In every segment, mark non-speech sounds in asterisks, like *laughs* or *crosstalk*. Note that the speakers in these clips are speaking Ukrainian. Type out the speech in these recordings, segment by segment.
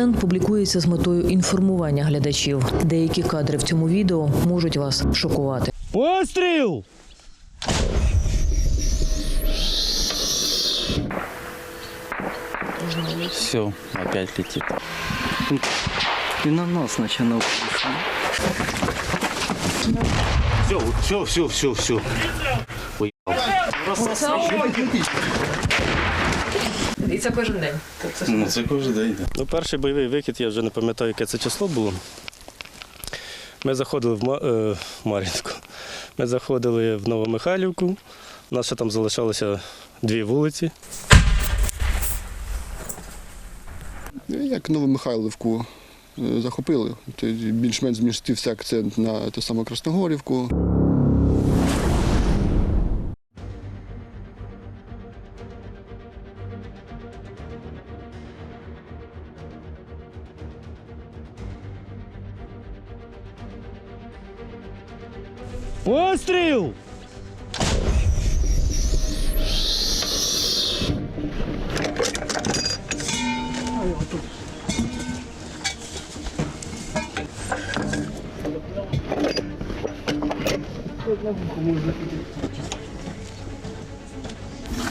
контент публікується з метою інформування глядачів. Деякі кадри в цьому відео можуть вас шокувати. Постріл! Все, опять летит. И на нас начинал. Все, все, все, все, все. І це кожен день. Ну, це кожен день. да. Ну, перший бойовий викид, я вже не пам'ятаю, яке це число було. Ми заходили в Ма- е, Мар'їнку. Ми заходили в Новомихайлівку. У нас ще там залишалося дві вулиці. Як Новомихайлівку е, захопили, більш-менш змістився акцент на ту саму Красногорівку. Постріл!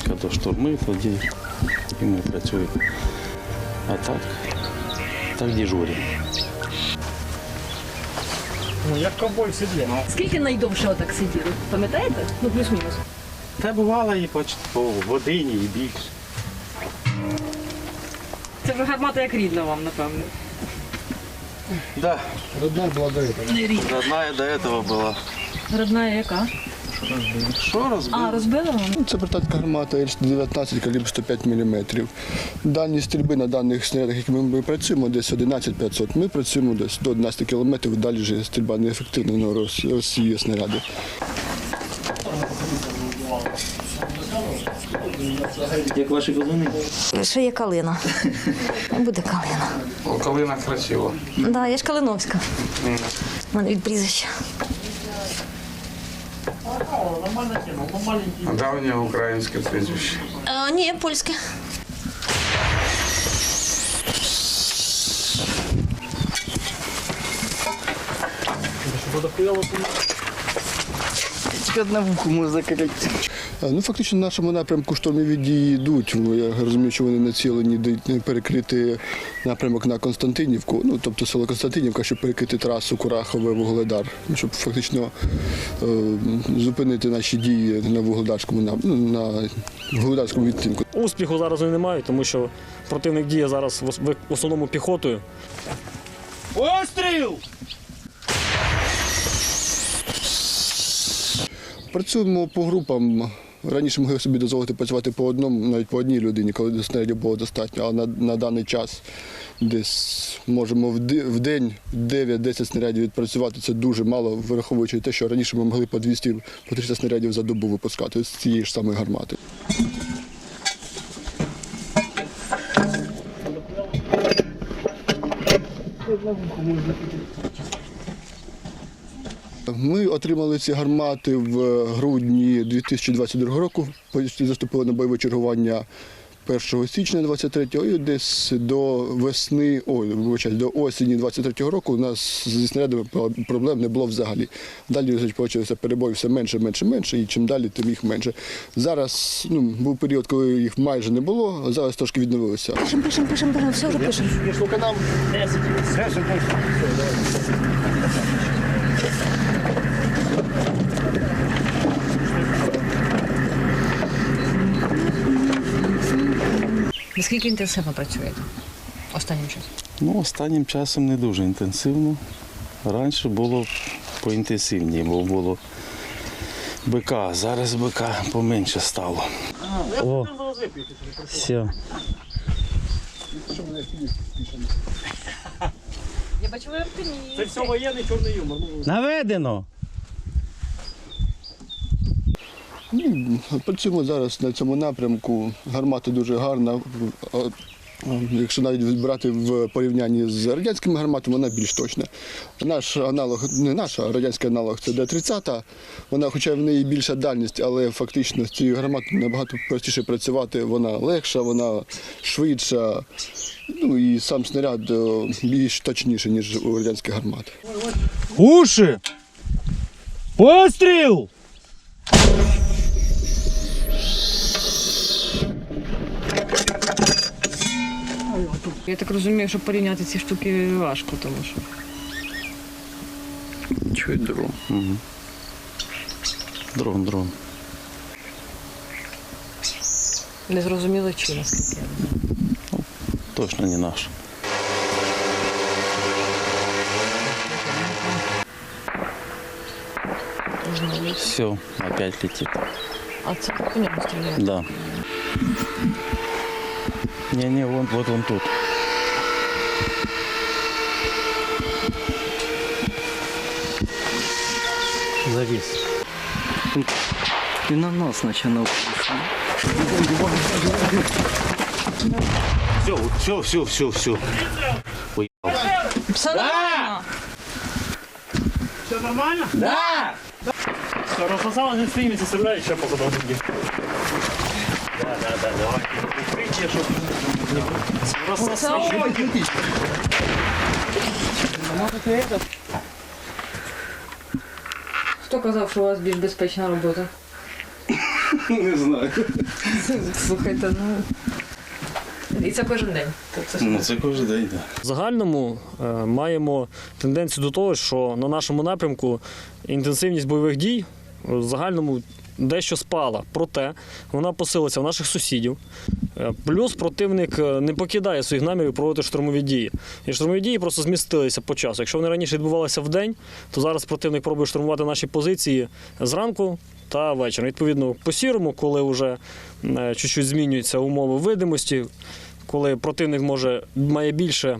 Коли штурми, тоді і ми працюємо. А так, так дежуримо. Скільки найдовше отак сиділи? Пам'ятаєте? Ну, плюс-мінус. Та бувало і по, по годині, і більше. Це вже гармата як рідна вам, напевно. Да, Родна була до цього. Не рідна. родная до этого была. Родна яка? Що розбив? А, розбила вам? Ну, Це британська гармата Л-19 калібр 105 мм. Дальність стрільби на даних снарядах, які ми працюємо, десь 11-500. Ми працюємо десь до 11 кілометрів, далі вже стрільба неефективна, роз- розсіює снаряди. Як ваші позивні? Ще є калина. *laughs* Буде калина. Калина красива. Да, я ж Калиновська. У мене від прізвища. Давнє українське прізвище. А, ні, польське. Теперь на вуху можно закрити. Ну, фактично, на нашому напрямку штурмові дії йдуть. Я розумію, що вони націлені перекрити напрямок на Константинівку, ну тобто село Константинівка, щоб перекрити трасу Курахове Вугледар, ну, щоб фактично е, зупинити наші дії на Вугледарському нап- ну, на Вугледарському відтинку. Успіху зараз вони не мають, тому що противник діє зараз в в основному піхотою. Постріл! Працюємо по групам. Раніше могли собі дозволити працювати по одному, навіть по одній людині, коли снарядів було достатньо. А на, на даний час десь можемо в, в день 9-10 снарядів відпрацювати. Це дуже мало, враховуючи те, що раніше ми могли по 200 по 300 снарядів за добу випускати з цієї ж самої гармати. Ми отримали ці гармати в грудні 2022 року. Заступили на бойове чергування 1 січня 23-го і десь до весни, ой, вибачаюсь, до осені 23-го року у нас зі снарядами проблем не було взагалі. Далі почалися перебої все менше, менше, менше, і чим далі, тим їх менше. Зараз ну, був період, коли їх майже не було, а зараз трошки відновилося. Пишемо, пишемо, пишемо, пишемо, все вже пишемо. Наскільки інтенсивно працюєте останнім часом? Ну, останнім часом не дуже інтенсивно. Раніше було поінтенсивніше, бо було БК, зараз БК поменше стало. О, все. Я бачила оптиміст. Це все воєнний чорний юмор. Наведено! Ну, Працюємо зараз на цьому напрямку. Гармата дуже гарна. Якщо навіть брати в порівнянні з радянськими гарматами, вона більш точна. Наш аналог, не наш, а радянський аналог це Д-30. Вона, хоча в неї більша дальність, але фактично з цією гарматою набагато простіше працювати. Вона легша, вона швидша. Ну і сам снаряд е, більш точніший, ніж у радянських гармат. Уші! Постріл! Я так розумію, що порівняти ці штуки важко, тому що. Чуть дрон. Угу. Дрон, дрон. Не зрозуміло чи наскільки. Точно не наш. Все, опять летит. А це по ньому стріляє. Да. Не-не, вон, вот он тут. Завис. И на нас начинал. Все, все, все, все, все. Все нормально. Розпасала не стоїть, стріляє ще походу. Хто казав, що у вас більш безпечна робота? *laughs* Не знаю. Слухайте, ну. І це кожен день. Ну, це кожен день, так. В загальному е, маємо тенденцію до того, що на нашому напрямку інтенсивність бойових дій в загальному дещо спала. Проте вона посилиться в наших сусідів. Е, Плюс противник е, не покидає своїх намірів проводити штурмові дії. І штурмові дії просто змістилися по часу. Якщо вони раніше відбувалися в день, то зараз противник пробує штурмувати наші позиції зранку та ввечері. Відповідно, по сірому, коли вже е, чуть-чуть змінюються умови видимості, коли противник може має більше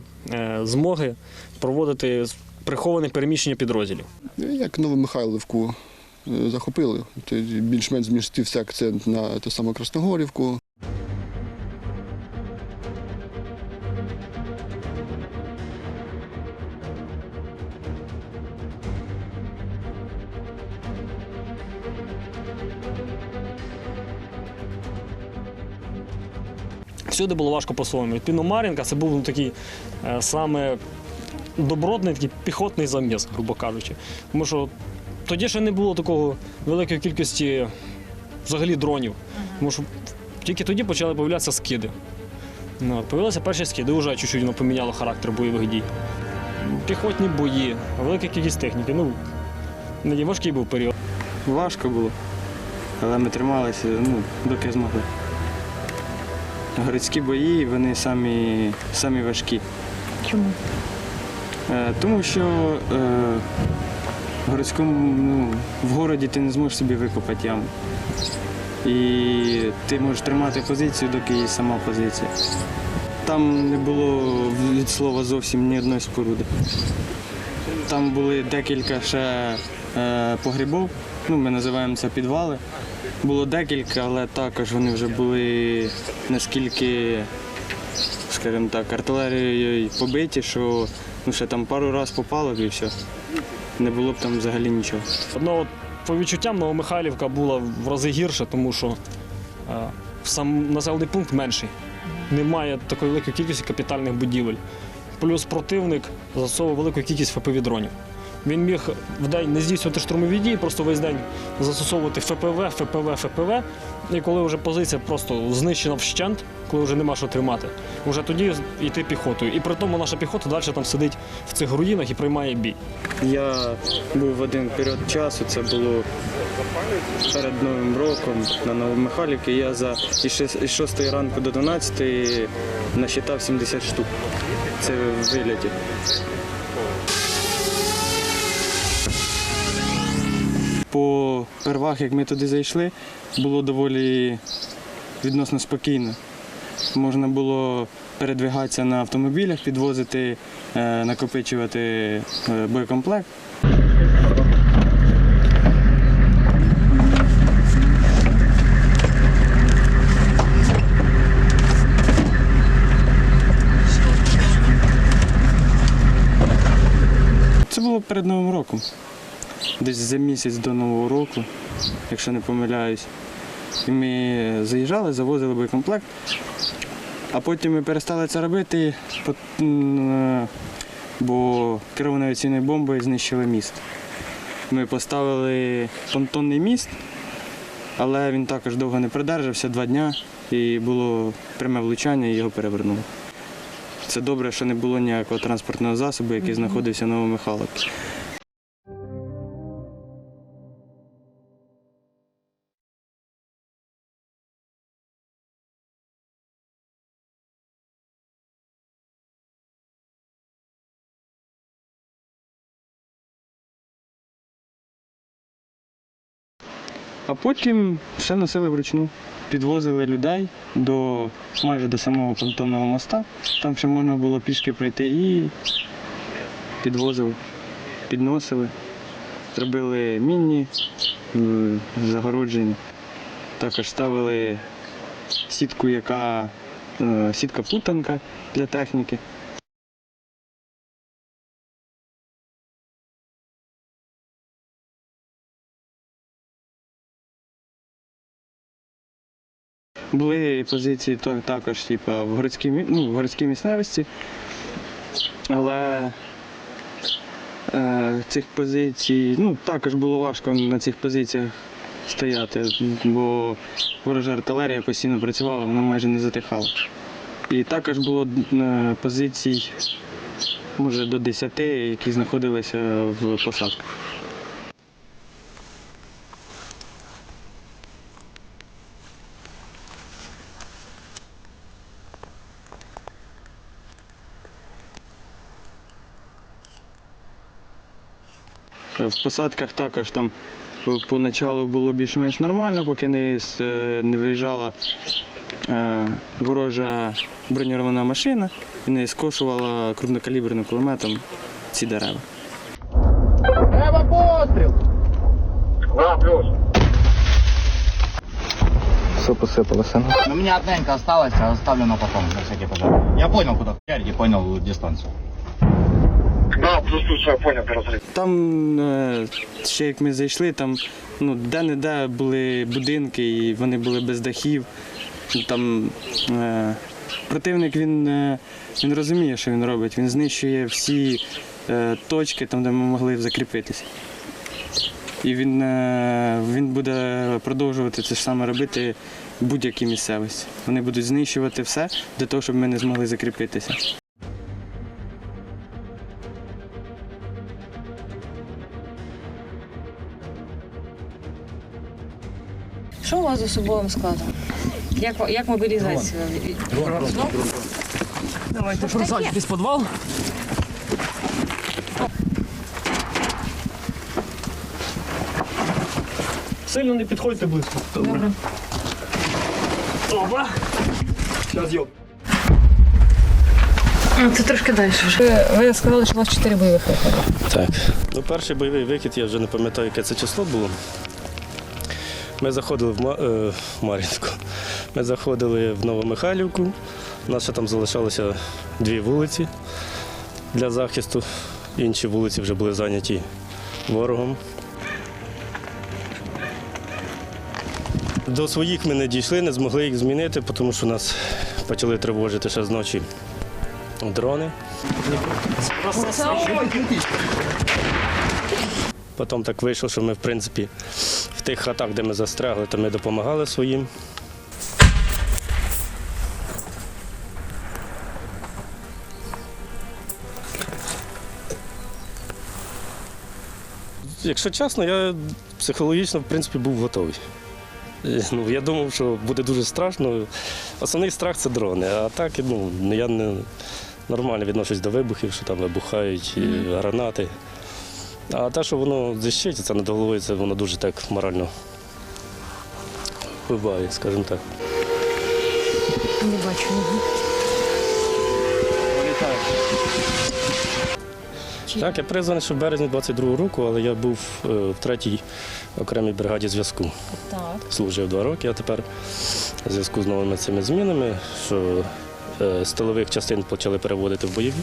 змоги проводити приховане переміщення підрозділів. Як Новомихайлівку захопили, то більш-менш змістився акцент на ту саму Красногорівку. Всюди було важко по-своєму. Відповідно, Мар'їнка це був ну, такий е, саме добротний такий піхотний заміс, грубо кажучи. Тому що тоді ще не було такого великої кількості взагалі дронів. Тому що тільки тоді почали появлятися скиди. Ну, появилися перші скиди, вже чуть-чуть воно поміняло характер бойових дій. Піхотні бої, велика кількість техніки. Ну, не важкий був період. Важко було, але ми трималися, ну, доки змогли. Городські бої, вони самі, самі важкі. Чому? Е, тому що е, в городському, ну, в городі ти не зможеш собі викопати яму. І ти можеш тримати позицію, доки є сама позиція. Там не було від слова зовсім ні одної споруди. Там були декілька ще е, погрібів, ну, ми називаємо це підвали. Було декілька, але також вони вже були наскільки, скажімо так, артилерією побиті, що ну, ще там пару разів попало і все. Не було б там взагалі нічого. Одно по відчуттям Новомихайлівка була в рази гірше, тому що е, сам населений пункт менший. Немає такої великої кількості капітальних будівель. Плюс противник засовував велику кількість ФПВ-дронів. Він міг в день не здійснювати штурмові дії, просто весь день застосовувати ФПВ, ФПВ, ФПВ. І коли вже позиція просто знищена вщент, коли вже нема що тримати, вже тоді йти піхотою. І при тому наша піхота далі там сидить в цих руїнах і приймає бій. Я був в один період часу, це було перед Новим роком на Новомихайлівці. Я за із 6 ранку до 12 насчитав 70 штук. Це в вигляді. По первах, як ми туди зайшли, було доволі відносно спокійно. Можна було передвигатися на автомобілях, підвозити, е, накопичувати е, боєкомплект. було перед Новим роком. Десь за місяць до Нового року, якщо не помиляюсь. І ми заїжджали, завозили боєкомплект, а потім ми перестали це робити, е, бо керованою авіаційною бомбою знищили міст. Ми поставили понтонний міст, але він також довго не продержався, два дня, і було пряме влучання і його перевернуло. Це добре, що не було ніякого транспортного засобу, який знаходився на Новомихайловці. А потім все носили вручну. Підвозили людей до майже до самого понтонного моста. Там ще можна було пішки пройти і підвозили, підносили, зробили мінні загородження. Також ставили сітку, яка е, сітка плутанка для техніки. Були позиції також типу, в, городській, ну, в городській місцевості, але е, цих позицій ну, також було важко на цих позиціях стояти, бо ворожа артилерія постійно працювала, вона майже не затихала. І також було е, позицій, може, до 10, які знаходилися в посадках. В посадках також там поначалу було більш-менш нормально, поки не, е, не виїжджала е, ворожа броньована машина і не скошувала крупнокаліберним кулеметом ці дерева. Треба постріл! Все посипалося. У меня одненька осталась, оставлю на потом, на всякий пожар. Я понял, куда хуярить понял дистанцию. Там е, ще як ми зайшли, там ну, де-не-де були будинки і вони були без дахів. Там е, противник він, е, він розуміє, що він робить. Він знищує всі е, точки, там, де ми могли закріпитися. І він, е, він буде продовжувати це ж саме робити в будь-якій місцевості. Вони будуть знищувати все для того, щоб ми не змогли закріпитися. Що у вас з особовим складом? Як, як мобілізація? Давайте форсайтесь підвал. Сильно не підходьте близько. Добре. Опа. Зараз йоп. Це трошки далі вже. Ви, ви сказали, що у вас чотири бойових виходи. Так. Ну, перший бойовий вихід, я вже не пам'ятаю, яке це число було. Ми заходили в Ма- е, в Мар'їнську. Ми заходили в Новомихайлівку. У нас ще там залишалося дві вулиці для захисту. Інші вулиці вже були зайняті ворогом. До своїх ми не дійшли, не змогли їх змінити, тому що нас почали тривожити ще зночі дрони. Потім так вийшло, що ми, в принципі, в тих хатах, де ми застрягли, то ми допомагали своїм. Якщо чесно, я психологічно в принципі був готовий. Ну, я думав, що буде дуже страшно. Основний страх це дрони. А так ну, я не нормально відношусь до вибухів, що там вибухають і гранати. А те, що воно зіщить, це над головою, це воно дуже так морально вбиває, скажімо так. Не бачу. Так, я призваний, що в березні 22-го року, але я був е, в третій окремій бригаді зв'язку. Так. Служив два роки, а тепер в зв'язку з новими цими змінами, що з тилових частин почали переводити в бойові.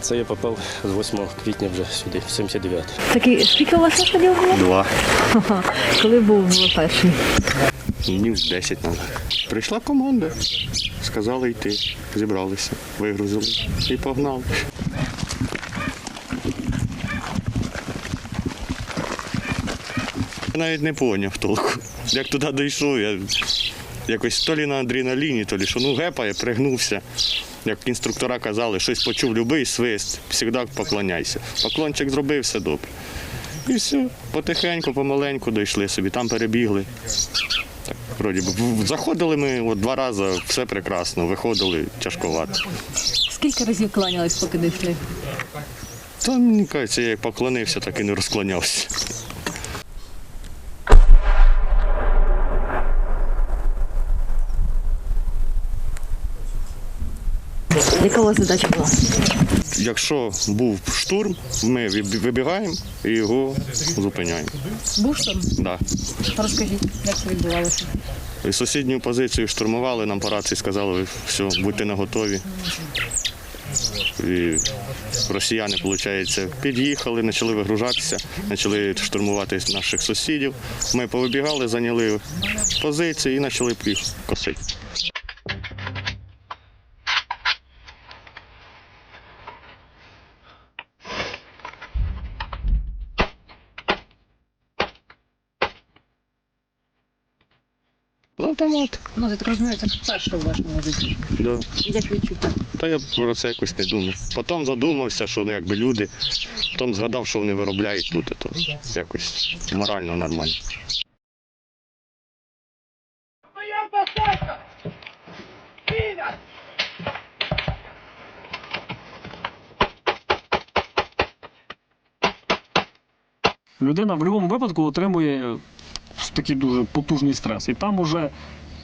Це я попав з 8 квітня вже сюди, в 79 Такий, скільки у вас виходів було? Два. Коли був перший? Днів 10 назад. Прийшла команда. Сказали йти. Зібралися, вигрузили і погнали. Я навіть не поняв толку. Як туди дійшов, я якось то лі на адреналіні, то лі що ну гепає, пригнувся. Як інструктора казали, щось почув любий свист, завжди поклоняйся. Поклончик зробив, все добре. І все, потихеньку, помаленьку дійшли собі, там перебігли. Так, вроді би, заходили ми от два рази, все прекрасно, виходили тяжковато. Скільки разів кланялись, поки дійшли? Та мені кажеться, я як поклонився, так і не розклонявся. Яка у вас задача була? Якщо був штурм, ми вибігаємо і його зупиняємо. Був штурм? Да. Розкажіть, як це відбувалося? Сусідню позицію штурмували, нам по рації сказали, все, будьте наготові. І росіяни, виходить, під'їхали, почали вигружатися, почали штурмувати наших сусідів. Ми повибігали, зайняли позиції і почали їх косити. Автомат. Ну, я так розумію, це перше в вашому житті. Да. Як відчуття? Та я про це якось не думав. Потім задумався, що ну, якби люди, потім згадав, що вони виробляють тут, то якось морально нормально. Людина в будь-якому випадку отримує такий дуже потужний стрес. І там уже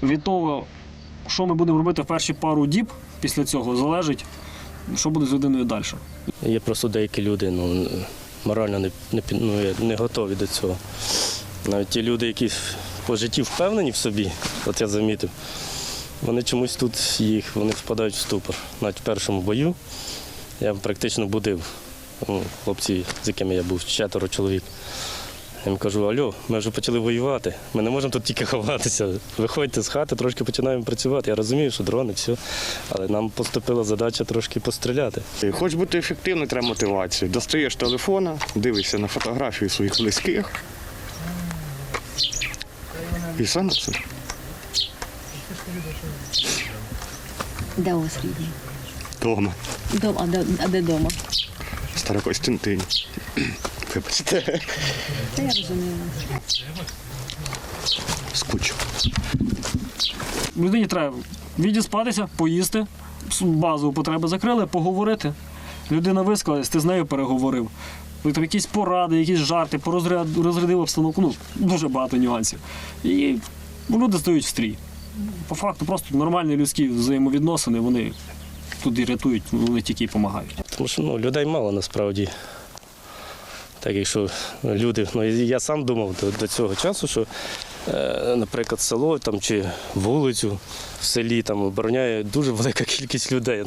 від того, що ми будемо робити перші пару діб після цього, залежить, що буде з людиною далі. Є просто деякі люди ну, морально не, не, ну, не готові до цього. Навіть ті люди, які по житті впевнені в собі, от я замітив, вони чомусь тут їх вони впадають в ступор. Навіть в першому бою я практично будив ну, хлопці, з якими я був, четверо чоловік. Я їм кажу, алло, ми вже почали воювати. Ми не можемо тут тільки ховатися. Виходьте з хати, трошки починаємо працювати. Я розумію, що дрони, все. Але нам поступила задача трошки постріляти. Хоч бути ефективним, треба мотивацію. Достаєш телефона, дивишся на фотографії своїх близьких. І все на це. Де у вас рідні? Дома. Дома, а де, а де дома? Старокостянтині. Вибачте. Та я розумію. Скучу. Людині треба відіспатися, поїсти, базову потребу закрили, поговорити. Людина висказалась, ти з нею переговорив. Там якісь поради, якісь жарти, розрядив обстановку. Ну, дуже багато нюансів. І люди стають в стрій. По факту, просто нормальні людські взаємовідносини, вони тут і рятують, вони тільки і допомагають. Тому що ну, людей мало насправді. Так якщо люди, ну я сам думав до, до цього часу, що, е, наприклад, село там, чи вулицю в селі там обороняє дуже велика кількість людей.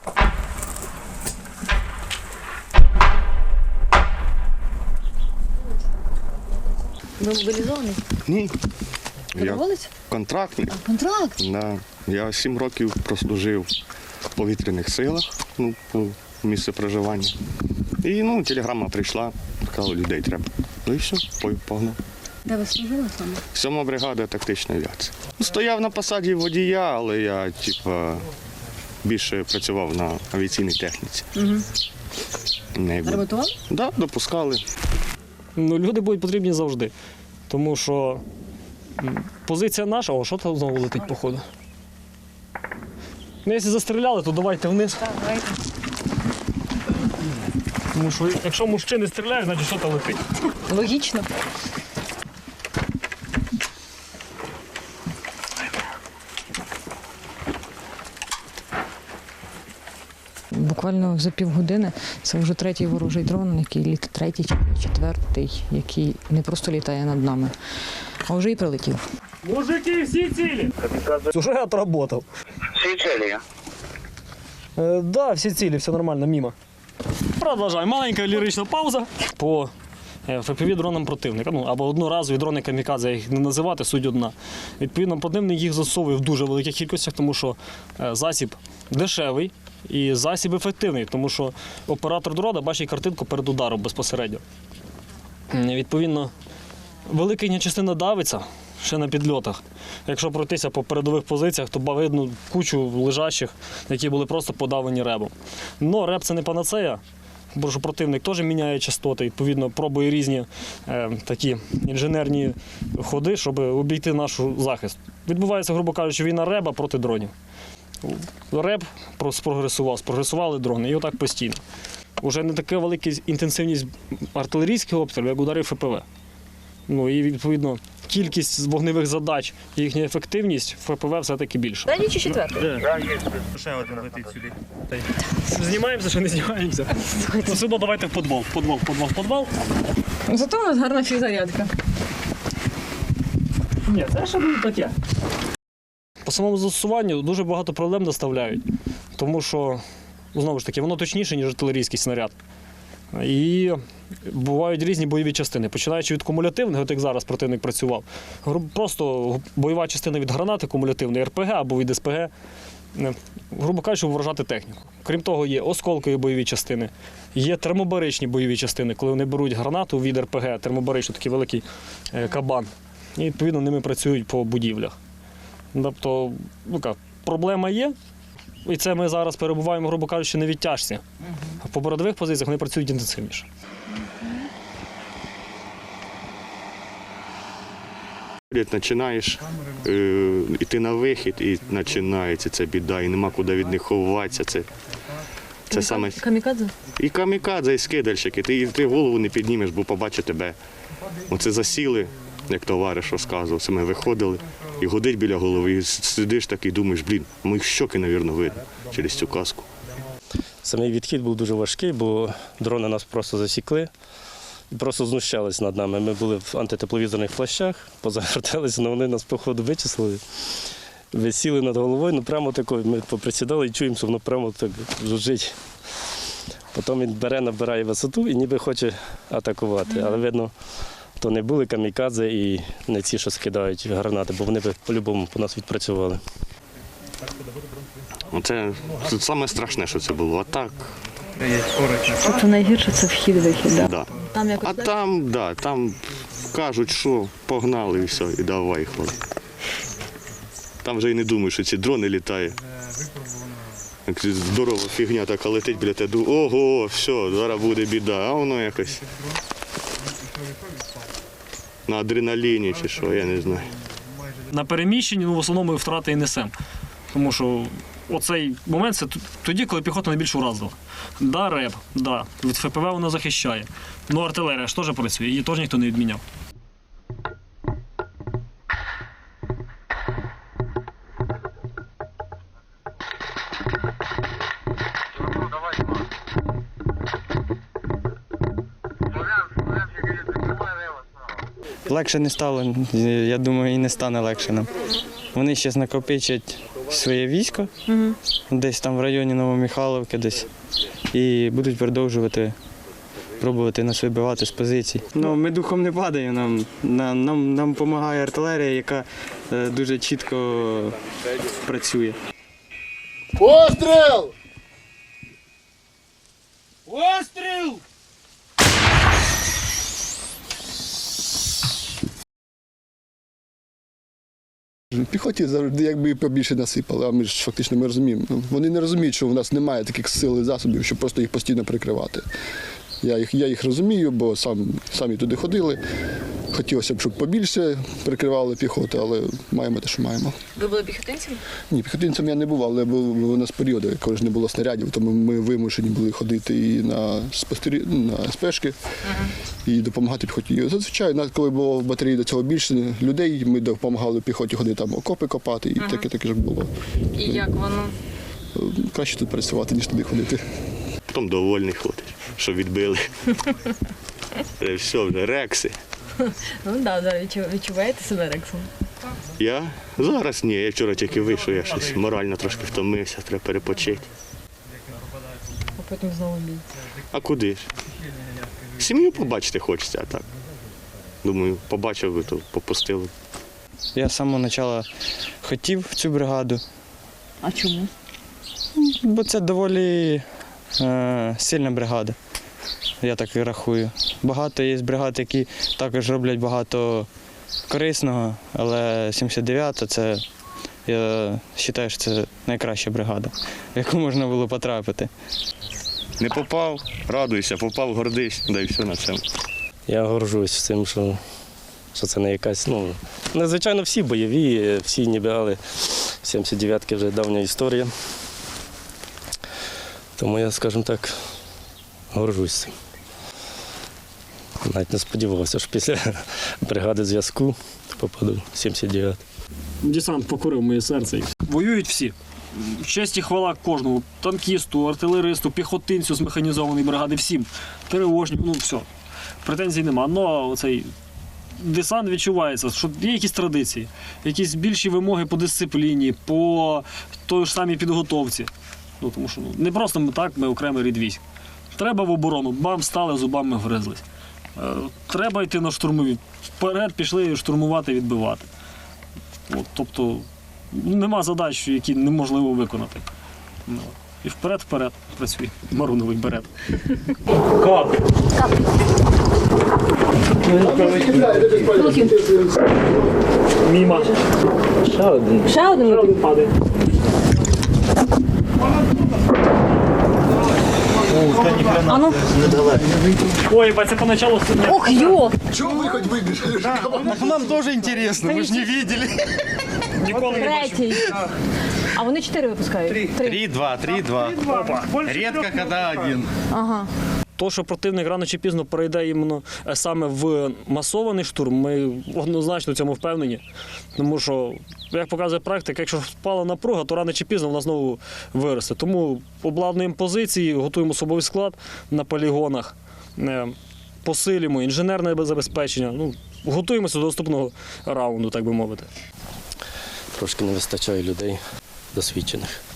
Ви мобілізований? Ні. Я Доброволець? контрактник. Контракт? Да. Я сім років прослужив в повітряних силах, ну, по місцю проживання. І ну, телеграма прийшла, сказала, людей треба. Ну і все, пой- погнав. Де ви служили саме? Сьома бригада тактичної авіації. Ну, Стояв на посаді водія, але я типа, більше працював на авіаційній техніці. Угу. Було. Да, допускали. Ну, люди будуть потрібні завжди. Тому що позиція наша, о, що там знову летить, походу. Ну, якщо застріляли, то давайте вниз. Давайте. Тому що якщо мужчини стріляють, значить що там летить. Логічно. Буквально за півгодини це вже третій ворожий дрон, який літ третій чи четвертий, який не просто літає над нами, а вже і прилетів. Мужики, всі цілі! Уже отработав. Всі цілі. Е, да, всі цілі, все нормально, мімо. Продовжаємо. Маленька лірична пауза по е, FPV дронам противника. Ну, або одноразові дрони камікадзе, їх не називати, суть одна. Відповідно, противник їх засовує в дуже великих кількостях, тому що е, засіб дешевий і засіб ефективний, тому що оператор дрона бачить картинку перед ударом безпосередньо. Відповідно, велика частина давиться ще на підльотах. Якщо пройтися по передових позиціях, то видно кучу лежачих, які були просто подавлені ребом. Но реб це не панацея. Бо противник теж міняє частоти, відповідно, пробує різні е, такі інженерні ходи, щоб обійти наш захист. Відбувається, грубо кажучи, війна реба проти дронів. Реб спрогресував, спрогресували дрони, і отак постійно. Уже не така велика інтенсивність артилерійських обстрілів, як ударів ФПВ. Ну і відповідно кількість вогневих задач і їхня ефективність в ФПВ все-таки більша. Третій чи четвертий? Ще один летить сюди. Знімаємося, що не знімаємося. Ну, одно давайте в подвал, в подвал, в подвал, в подвал. Зато у нас гарна фізарядка. Ні, це ще буде таке. По самому застосуванню дуже багато проблем доставляють, тому що, ну, знову ж таки, воно точніше, ніж артилерійський снаряд. І бувають різні бойові частини, починаючи від кумулятивних, от як зараз противник працював. Просто бойова частина від гранати кумулятивної РПГ або від СПГ. е, Грубо кажучи, вражати техніку. Крім того, є осколкові бойові частини, є термобаричні бойові частини, коли вони беруть гранату від РПГ, термобаричну, такий великий е, кабан, і відповідно ними працюють по будівлях. Тобто, ну проблема є, і це ми зараз перебуваємо, грубо кажучи, на відтяжці. По бородових позиціях вони працюють інтенсивніше. Починаєш е, йти на вихід і починається ця біда, і нема куди від них ховатися. Це, це саме Камікадзе? і камікадзе, і скидальщики. Ти, ти голову не піднімеш, бо побачить тебе. Оце засіли, як товариш розказував. Ми виходили і годить біля голови. І сидиш так і думаєш, блін, моїх щоки, мабуть, видно через цю каску. Самий відхід був дуже важкий, бо дрони нас просто засікли і просто знущались над нами. Ми були в антитепловізорних плащах, позаверталися, але вони нас, походу, вичислили. Висіли над головою, ну прямо такою. Ми поприсідали і чуємо, що воно прямо так жужжить. Потім він бере, набирає висоту і ніби хоче атакувати. Але видно, то не були камікадзе і не ці, що скидають гранати, бо вони б по-любому по нас відпрацювали. Оце це саме страшне, що це було. А так, Тобто найгірше це вхід-вихід, да? да. Там якось А там, да, там кажуть, що погнали і все, і давай хвали. Там вже і не думаєш, що ці дрони літають. Як здорова фігня така летить біля тебе, ду- ого, все, зараз буде біда, а воно якось. На адреналіні чи що, я не знаю. На переміщенні ну, в основному ми втрати і несемо. Тому що оцей момент це тоді, коли піхота найбільш уразлива. Да, реп, да, від ФПВ вона захищає. Ну, артилерія ж теж працює, її теж ніхто не відміняв. Легше не стало, я думаю, і не стане легше нам. Вони ще накопичать своє військо десь там в районі Новомихайловки десь і будуть продовжувати пробувати нас вибивати з позицій. Ну, ми духом не падаємо, нам, нам, нам, нам допомагає артилерія, яка е, дуже чітко працює. Постріл! Постріл! Піхоті завжди якби побільше насипали, а ми ж фактично ми розуміємо. Ну, Вони не розуміють, що в нас немає таких сил і засобів, щоб просто їх постійно прикривати. Я їх, я їх розумію, бо сам, самі туди ходили. Хотілося б, щоб побільше прикривали піхоту, але маємо те, що маємо. Ви були піхотинцем? Ні, піхотинцем я не був, але був у нас періоди, коли ж не було снарядів, тому ми вимушені були ходити і на спостері... на спешки і допомагати піхоті. Зазвичай, навіть коли було в батареї до цього більше людей, ми допомагали піхоті ходити там окопи копати, і таке таке ж було. І як воно? Краще тут працювати, ніж туди ходити. Потім довольний ходить, що відбили. *laughs* Е, Все, вже рекси. Ну да, да, відчуваєте себе рексом? Я зараз ні, я вчора тільки вийшов, я щось морально трошки втомився, треба перепочити. потім знову бій. А куди ж? Сім'ю побачити хочеться, а так. Думаю, побачив би, то попустили. Я з самого початку хотів цю бригаду, А чому? бо це доволі е, сильна бригада. Я так і рахую. Багато є бригад, які також роблять багато корисного, але 79-та це, я вважаю, що це найкраща бригада, в яку можна було потрапити. Не попав, радуйся, попав, гордись, да і все на цьому. Я горжусь цим, що, що це не якась. Ну, незвичайно всі бойові, всі ніби, але 79-ки вже давня історія. Тому я, скажімо так, горжусь цим. Навіть не сподівався, що після бригади зв'язку попаду 79 Десант покорив моє серце. Воюють всі. Честь і хвала кожному танкісту, артилеристу, піхотинцю з механізованої бригади, всім. Тривожні, ну все. Претензій нема. Но цей десант відчувається, що є якісь традиції, якісь більші вимоги по дисципліні, по той ж самій підготовці. Ну, тому що ну, не просто ми так, ми окремий рід військ. Треба в оборону, бам, стали, зубами вгризлись. Е, треба йти на штурмові. Вперед пішли штурмувати, відбивати. От, тобто ну, нема задач, які неможливо виконати. Ну, і вперед, вперед працює. Маруновий берет. Кап. Міма. Ще один. Ще один? Ще один падає. А ну. Ой, ба, це поначалу сидне. Ох, йо! Чому ви хоч вибіжали? Нам теж інтересно, ми ж не бачили. Ніколи не бачив. Третій. А вони чотири випускають? Три. 3-2, 3-2. Опа. Рідко, коли один. Ага. То, що противник рано чи пізно перейде іменно е, саме в масований штурм, ми однозначно в цьому впевнені. Тому що, як показує практика, якщо впала напруга, то рано чи пізно вона знову виросте. Тому обладнуємо позиції, готуємо особовий склад на полігонах, е, посилюємо інженерне забезпечення. Ну, готуємося до наступного раунду, так би мовити. Трошки не вистачає людей досвідчених.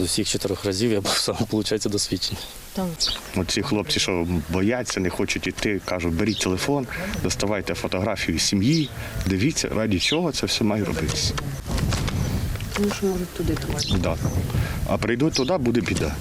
З усіх чотирьох разів я був сам, виходить, досвідчений. Оці хлопці, що бояться, не хочуть іти, кажуть, беріть телефон, доставайте фотографію сім'ї, дивіться, раді чого це все має робитися. Тому що можуть туди тримати. Да. А прийдуть туди, буде біда.